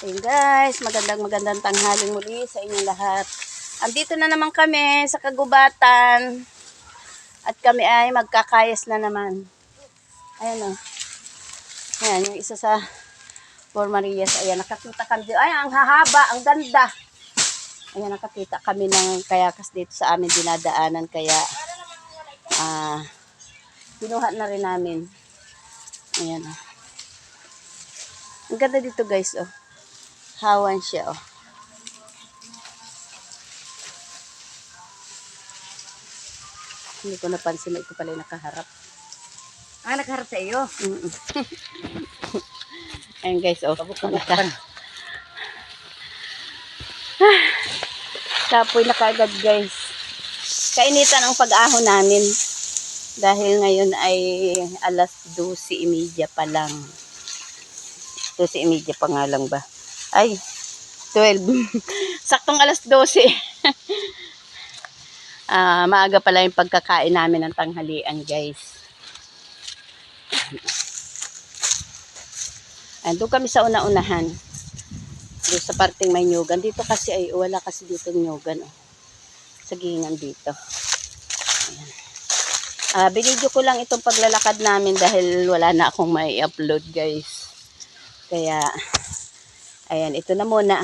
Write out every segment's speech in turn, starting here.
Ayun guys, magandang magandang tanghaling muli sa inyong lahat. Andito na naman kami sa kagubatan. At kami ay magkakayas na naman. Ayan o. Ayan, yung isa sa Por Marias. Ayan, nakakita kami. dito. Ay, ang hahaba, ang ganda. Ayan, nakakita kami ng kayakas dito sa amin dinadaanan. Kaya, ah, pinuha na rin namin. Ayan o. Ang ganda dito guys, oh. Hawan siya, oh. Hindi ko napansin na ito pala yung nakaharap. Ah, nagharap sa iyo. Mm-mm. Ayan guys, oh. Naka... Ah, Tapoy na kaagad guys. Kainitan ang pag-ahon namin. Dahil ngayon ay alas 12.30 pa lang. 12.30 pa nga lang ba? Ay, 12. Saktong alas 12. Ah, maaga pala yung pagkakain namin ng tanghalian, guys. Ando kami sa una-unahan. Doon sa parting may nyugan. Dito kasi ay wala kasi dito nyugan. Oh. Sa gingan dito. Ayan. Ah, binidyo ko lang itong paglalakad namin dahil wala na akong may upload guys. Kaya, ayan, ito na muna.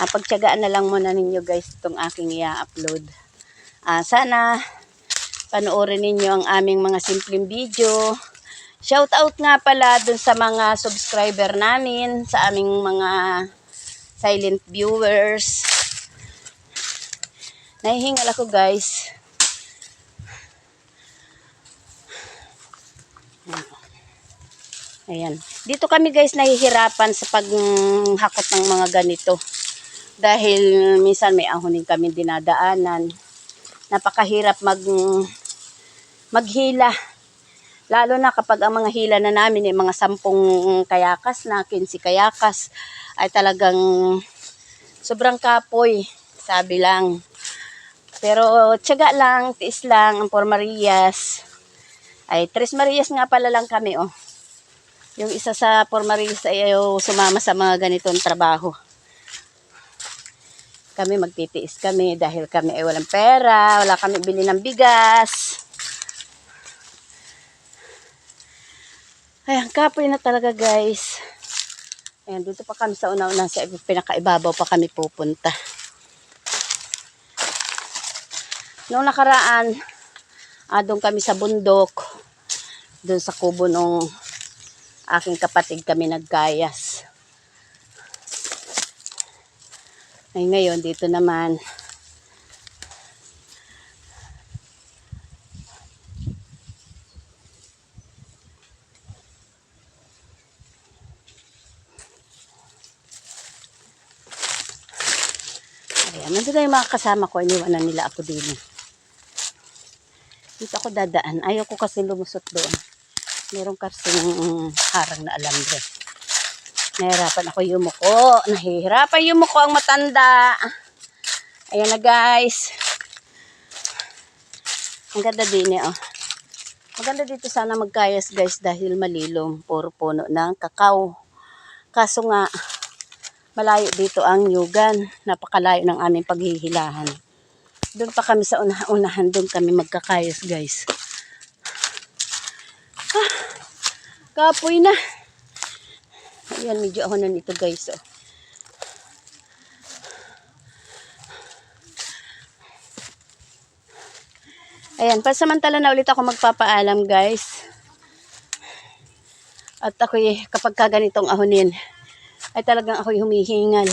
Ah, pagtyagaan na lang muna ninyo guys itong aking i-upload. Ah, sana panoorin ninyo ang aming mga simpleng video. Shout out nga pala dun sa mga subscriber namin, sa aming mga silent viewers. Nahihingal ako guys. Ayan. Dito kami guys nahihirapan sa paghakot ng mga ganito. Dahil minsan may ahonin kami dinadaanan. Napakahirap mag maghila. Lalo na kapag ang mga hila na namin ay mga sampung kayakas na, 15 kayakas, ay talagang sobrang kapoy, sabi lang. Pero tiyaga lang, tiis lang, ang Por Marias. Ay, Tres Marias nga pala lang kami, oh. Yung isa sa ay ayaw sumama sa mga ganitong trabaho. Kami magtitiis kami dahil kami ay walang pera, wala kami bili ng bigas. Ayan, kapoy na talaga guys. Ayan, dito pa kami sa una-una sa pinakaibabaw pa kami pupunta. Noong nakaraan, ah, kami sa bundok, doon sa kubo nung aking kapatid kami nagkayas. Ay ngayon, dito naman, Ayan, nandun na yung mga kasama ko, iniwanan nila ako din. Dito ako dadaan. Ayaw ko kasi lumusot doon. Meron kasing harang na alambre. Nahirapan ako yumuko. Nahihirapan yumuko ang matanda. Ayan na guys. Ang ganda din eh, oh. Maganda dito sana magkayas guys dahil malilom. Puro puno ng kakao. Kaso nga, malayo dito ang yugan. Napakalayo ng aming paghihilahan. Doon pa kami sa una-unahan, doon kami magkakayos guys. Ah, kapoy na. Ayan, medyo ako na nito guys. Oh. Ayan, pasamantala na ulit ako magpapaalam guys. At ako'y kapag kaganitong ahonin, ay talagang ako'y humihingal.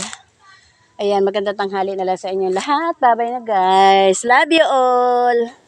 Ayan, maganda tanghali na lang sa inyo lahat. Bye-bye na guys. Love you all.